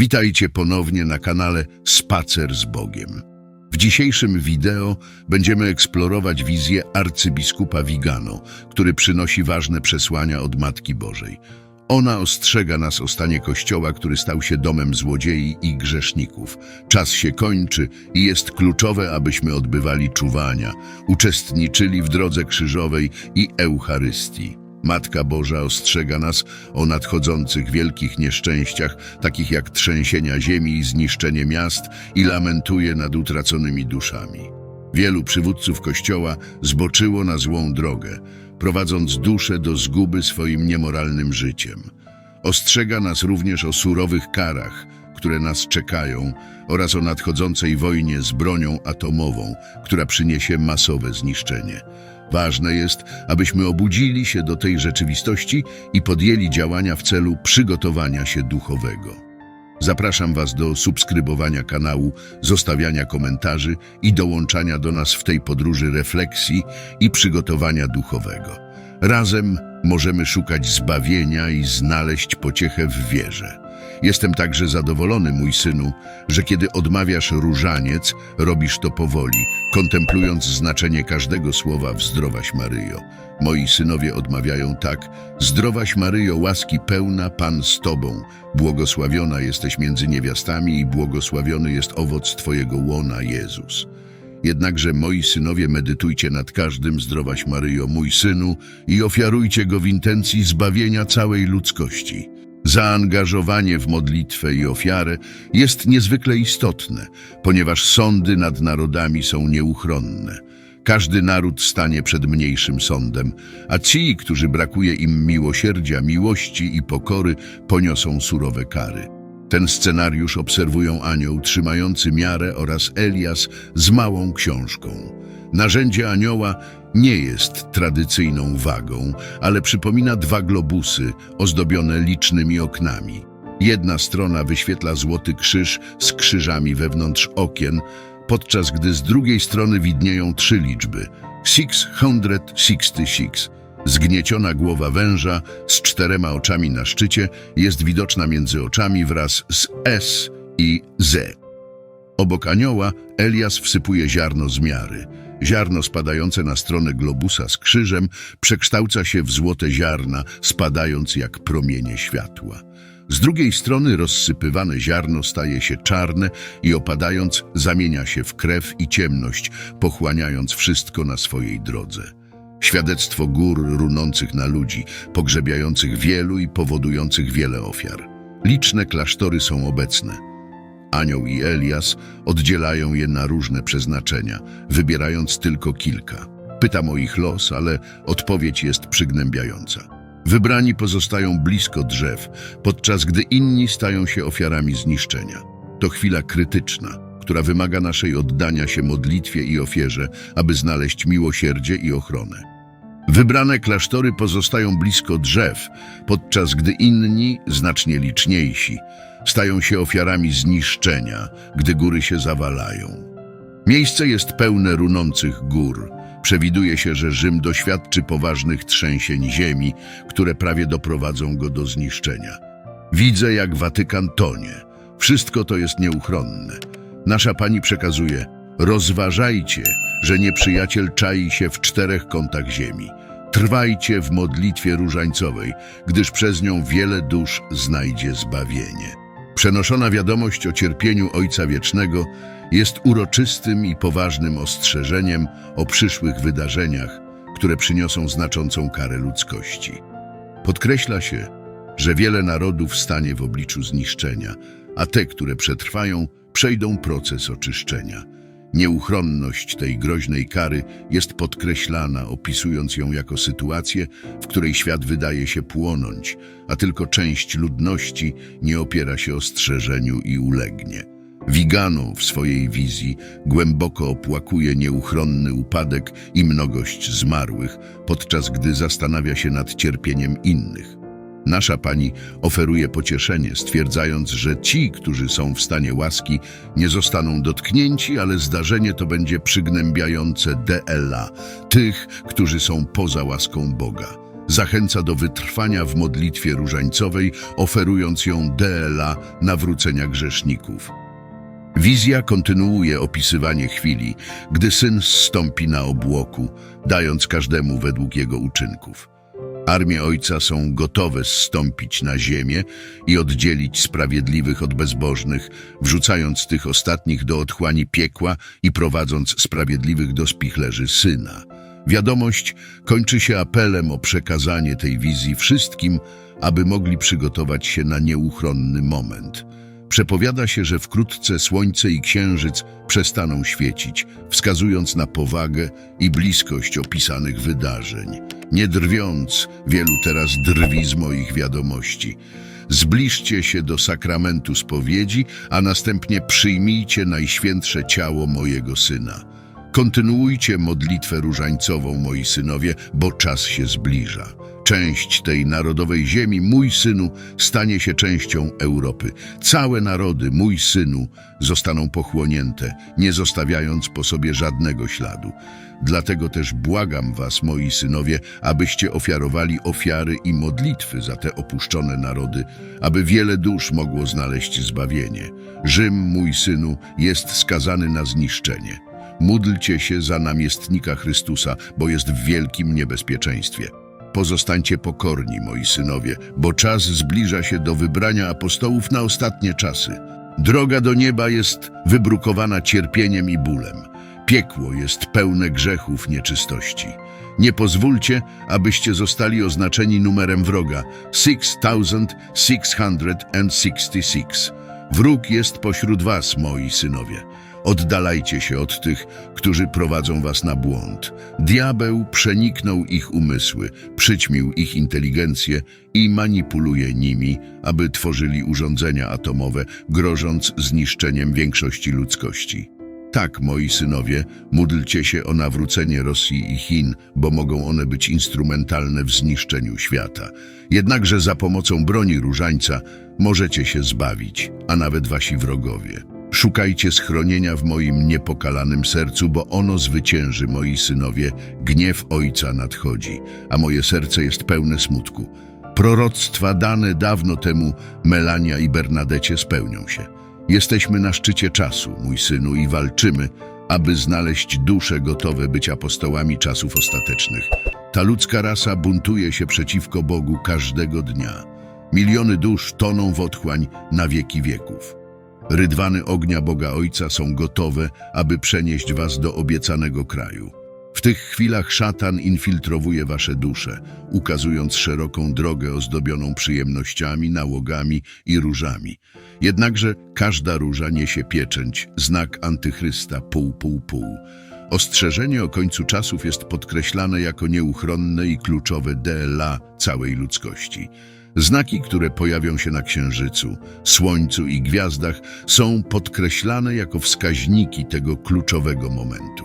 Witajcie ponownie na kanale Spacer z Bogiem. W dzisiejszym wideo będziemy eksplorować wizję arcybiskupa Vigano, który przynosi ważne przesłania od Matki Bożej. Ona ostrzega nas o stanie Kościoła, który stał się domem złodziei i grzeszników. Czas się kończy i jest kluczowe, abyśmy odbywali czuwania, uczestniczyli w drodze krzyżowej i Eucharystii. Matka Boża ostrzega nas o nadchodzących wielkich nieszczęściach, takich jak trzęsienia ziemi i zniszczenie miast i lamentuje nad utraconymi duszami. Wielu przywódców Kościoła zboczyło na złą drogę, prowadząc duszę do zguby swoim niemoralnym życiem. Ostrzega nas również o surowych karach, które nas czekają oraz o nadchodzącej wojnie z bronią atomową, która przyniesie masowe zniszczenie. Ważne jest, abyśmy obudzili się do tej rzeczywistości i podjęli działania w celu przygotowania się duchowego. Zapraszam Was do subskrybowania kanału, zostawiania komentarzy i dołączania do nas w tej podróży refleksji i przygotowania duchowego. Razem możemy szukać zbawienia i znaleźć pociechę w wierze. Jestem także zadowolony, mój synu, że kiedy odmawiasz różaniec, robisz to powoli, kontemplując znaczenie każdego słowa w Zdrowaś Maryjo. Moi synowie odmawiają tak, Zdrowaś Maryjo, łaski pełna, Pan z Tobą, błogosławiona jesteś między niewiastami i błogosławiony jest owoc Twojego łona, Jezus. Jednakże, moi synowie, medytujcie nad każdym Zdrowaś Maryjo, mój synu, i ofiarujcie go w intencji zbawienia całej ludzkości. Zaangażowanie w modlitwę i ofiarę jest niezwykle istotne, ponieważ sądy nad narodami są nieuchronne. Każdy naród stanie przed mniejszym sądem, a ci, którzy brakuje im miłosierdzia, miłości i pokory, poniosą surowe kary. Ten scenariusz obserwują anioł trzymający miarę oraz Elias z małą książką. Narzędzie anioła nie jest tradycyjną wagą, ale przypomina dwa globusy ozdobione licznymi oknami. Jedna strona wyświetla złoty krzyż z krzyżami wewnątrz okien, podczas gdy z drugiej strony widnieją trzy liczby 666. Zgnieciona głowa węża z czterema oczami na szczycie jest widoczna między oczami wraz z S i Z. Obok anioła Elias wsypuje ziarno z miary. Ziarno spadające na stronę globusa z krzyżem przekształca się w złote ziarna, spadając jak promienie światła. Z drugiej strony rozsypywane ziarno staje się czarne i opadając zamienia się w krew i ciemność, pochłaniając wszystko na swojej drodze. Świadectwo gór runących na ludzi, pogrzebiających wielu i powodujących wiele ofiar. Liczne klasztory są obecne. Anioł i Elias oddzielają je na różne przeznaczenia, wybierając tylko kilka. Pytam o ich los, ale odpowiedź jest przygnębiająca. Wybrani pozostają blisko drzew, podczas gdy inni stają się ofiarami zniszczenia. To chwila krytyczna, która wymaga naszej oddania się modlitwie i ofierze, aby znaleźć miłosierdzie i ochronę. Wybrane klasztory pozostają blisko drzew, podczas gdy inni, znacznie liczniejsi, stają się ofiarami zniszczenia, gdy góry się zawalają. Miejsce jest pełne runących gór. Przewiduje się, że Rzym doświadczy poważnych trzęsień ziemi, które prawie doprowadzą go do zniszczenia. Widzę, jak Watykan tonie. Wszystko to jest nieuchronne. Nasza pani przekazuje: rozważajcie, że nieprzyjaciel czai się w czterech kątach ziemi. Trwajcie w modlitwie różańcowej, gdyż przez nią wiele dusz znajdzie zbawienie. Przenoszona wiadomość o cierpieniu Ojca Wiecznego jest uroczystym i poważnym ostrzeżeniem o przyszłych wydarzeniach, które przyniosą znaczącą karę ludzkości. Podkreśla się, że wiele narodów stanie w obliczu zniszczenia, a te, które przetrwają, przejdą proces oczyszczenia. Nieuchronność tej groźnej kary jest podkreślana, opisując ją jako sytuację, w której świat wydaje się płonąć, a tylko część ludności nie opiera się ostrzeżeniu i ulegnie. Vigano w swojej wizji głęboko opłakuje nieuchronny upadek i mnogość zmarłych, podczas gdy zastanawia się nad cierpieniem innych. Nasza Pani oferuje pocieszenie, stwierdzając, że ci, którzy są w stanie łaski, nie zostaną dotknięci, ale zdarzenie to będzie przygnębiające DLA, tych, którzy są poza łaską Boga. zachęca do wytrwania w modlitwie różańcowej, oferując ją DLA nawrócenia grzeszników. Wizja kontynuuje opisywanie chwili, gdy syn zstąpi na obłoku, dając każdemu według jego uczynków. Armie Ojca są gotowe zstąpić na ziemię i oddzielić sprawiedliwych od bezbożnych, wrzucając tych ostatnich do otchłani piekła i prowadząc sprawiedliwych do spichlerzy Syna. Wiadomość kończy się apelem o przekazanie tej wizji wszystkim, aby mogli przygotować się na nieuchronny moment. Przepowiada się, że wkrótce słońce i księżyc przestaną świecić, wskazując na powagę i bliskość opisanych wydarzeń. Nie drwiąc, wielu teraz drwi z moich wiadomości. Zbliżcie się do sakramentu spowiedzi, a następnie przyjmijcie najświętsze ciało mojego syna. Kontynuujcie modlitwę różańcową, moi synowie, bo czas się zbliża. Część tej narodowej ziemi, mój synu, stanie się częścią Europy. Całe narody, mój synu, zostaną pochłonięte, nie zostawiając po sobie żadnego śladu. Dlatego też błagam was, moi synowie, abyście ofiarowali ofiary i modlitwy za te opuszczone narody, aby wiele dusz mogło znaleźć zbawienie. Rzym, mój synu, jest skazany na zniszczenie. Módlcie się za namiestnika Chrystusa, bo jest w wielkim niebezpieczeństwie. Pozostańcie pokorni, moi synowie, bo czas zbliża się do wybrania apostołów na ostatnie czasy. Droga do nieba jest wybrukowana cierpieniem i bólem. Piekło jest pełne grzechów nieczystości. Nie pozwólcie, abyście zostali oznaczeni numerem wroga 6666. Wróg jest pośród was, moi synowie. Oddalajcie się od tych, którzy prowadzą was na błąd. Diabeł przeniknął ich umysły, przyćmił ich inteligencję i manipuluje nimi, aby tworzyli urządzenia atomowe, grożąc zniszczeniem większości ludzkości. Tak, moi synowie, módlcie się o nawrócenie Rosji i Chin, bo mogą one być instrumentalne w zniszczeniu świata. Jednakże za pomocą broni różańca możecie się zbawić, a nawet wasi wrogowie. Szukajcie schronienia w moim niepokalanym sercu, bo ono zwycięży, moi synowie. Gniew Ojca nadchodzi, a moje serce jest pełne smutku. Proroctwa dane dawno temu Melania i Bernadecie spełnią się. Jesteśmy na szczycie czasu, mój synu, i walczymy, aby znaleźć dusze gotowe być apostołami czasów ostatecznych. Ta ludzka rasa buntuje się przeciwko Bogu każdego dnia. Miliony dusz toną w otchłań na wieki wieków. Rydwany ognia Boga Ojca są gotowe, aby przenieść was do obiecanego kraju. W tych chwilach szatan infiltrowuje wasze dusze, ukazując szeroką drogę ozdobioną przyjemnościami, nałogami i różami. Jednakże każda róża niesie pieczęć, znak antychrysta pół, pół, pół. Ostrzeżenie o końcu czasów jest podkreślane jako nieuchronne i kluczowe DLA całej ludzkości. Znaki, które pojawią się na Księżycu, Słońcu i gwiazdach, są podkreślane jako wskaźniki tego kluczowego momentu.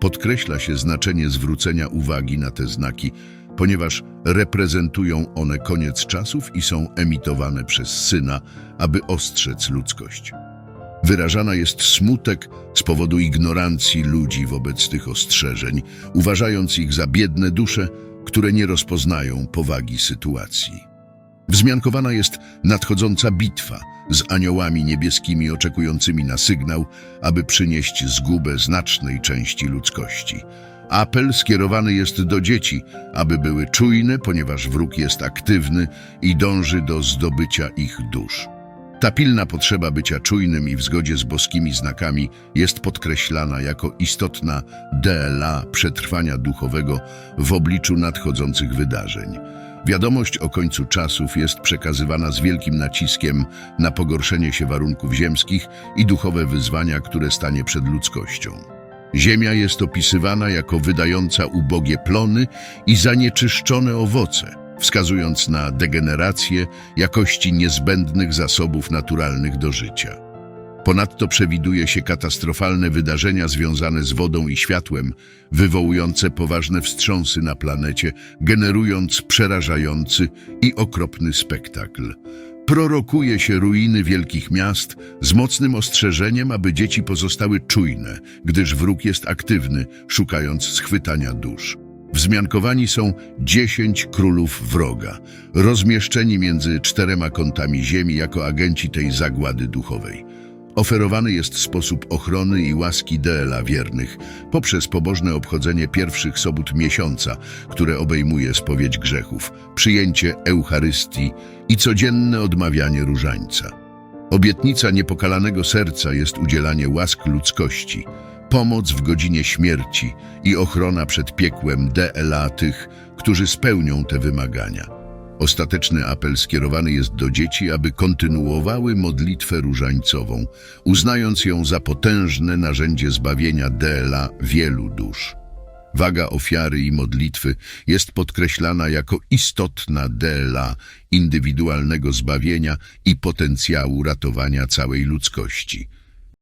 Podkreśla się znaczenie zwrócenia uwagi na te znaki, ponieważ reprezentują one koniec czasów i są emitowane przez Syna, aby ostrzec ludzkość. Wyrażana jest smutek z powodu ignorancji ludzi wobec tych ostrzeżeń, uważając ich za biedne dusze, które nie rozpoznają powagi sytuacji. Wzmiankowana jest nadchodząca bitwa z aniołami niebieskimi oczekującymi na sygnał, aby przynieść zgubę znacznej części ludzkości. Apel skierowany jest do dzieci, aby były czujne, ponieważ wróg jest aktywny i dąży do zdobycia ich dusz. Ta pilna potrzeba bycia czujnym i w zgodzie z boskimi znakami jest podkreślana jako istotna DLA przetrwania duchowego w obliczu nadchodzących wydarzeń. Wiadomość o końcu czasów jest przekazywana z wielkim naciskiem na pogorszenie się warunków ziemskich i duchowe wyzwania, które stanie przed ludzkością. Ziemia jest opisywana jako wydająca ubogie plony i zanieczyszczone owoce, wskazując na degenerację jakości niezbędnych zasobów naturalnych do życia. Ponadto przewiduje się katastrofalne wydarzenia związane z wodą i światłem, wywołujące poważne wstrząsy na planecie, generując przerażający i okropny spektakl. Prorokuje się ruiny wielkich miast z mocnym ostrzeżeniem, aby dzieci pozostały czujne, gdyż wróg jest aktywny, szukając schwytania dusz. Wzmiankowani są dziesięć królów wroga, rozmieszczeni między czterema kątami ziemi jako agenci tej zagłady duchowej. Oferowany jest sposób ochrony i łaski DLA wiernych poprzez pobożne obchodzenie pierwszych sobót miesiąca, które obejmuje spowiedź grzechów, przyjęcie Eucharystii i codzienne odmawianie różańca. Obietnica niepokalanego serca jest udzielanie łask ludzkości, pomoc w godzinie śmierci i ochrona przed piekłem DLA tych, którzy spełnią te wymagania. Ostateczny apel skierowany jest do dzieci, aby kontynuowały modlitwę różańcową, uznając ją za potężne narzędzie zbawienia DLA wielu dusz. Waga ofiary i modlitwy jest podkreślana jako istotna DLA indywidualnego zbawienia i potencjału ratowania całej ludzkości.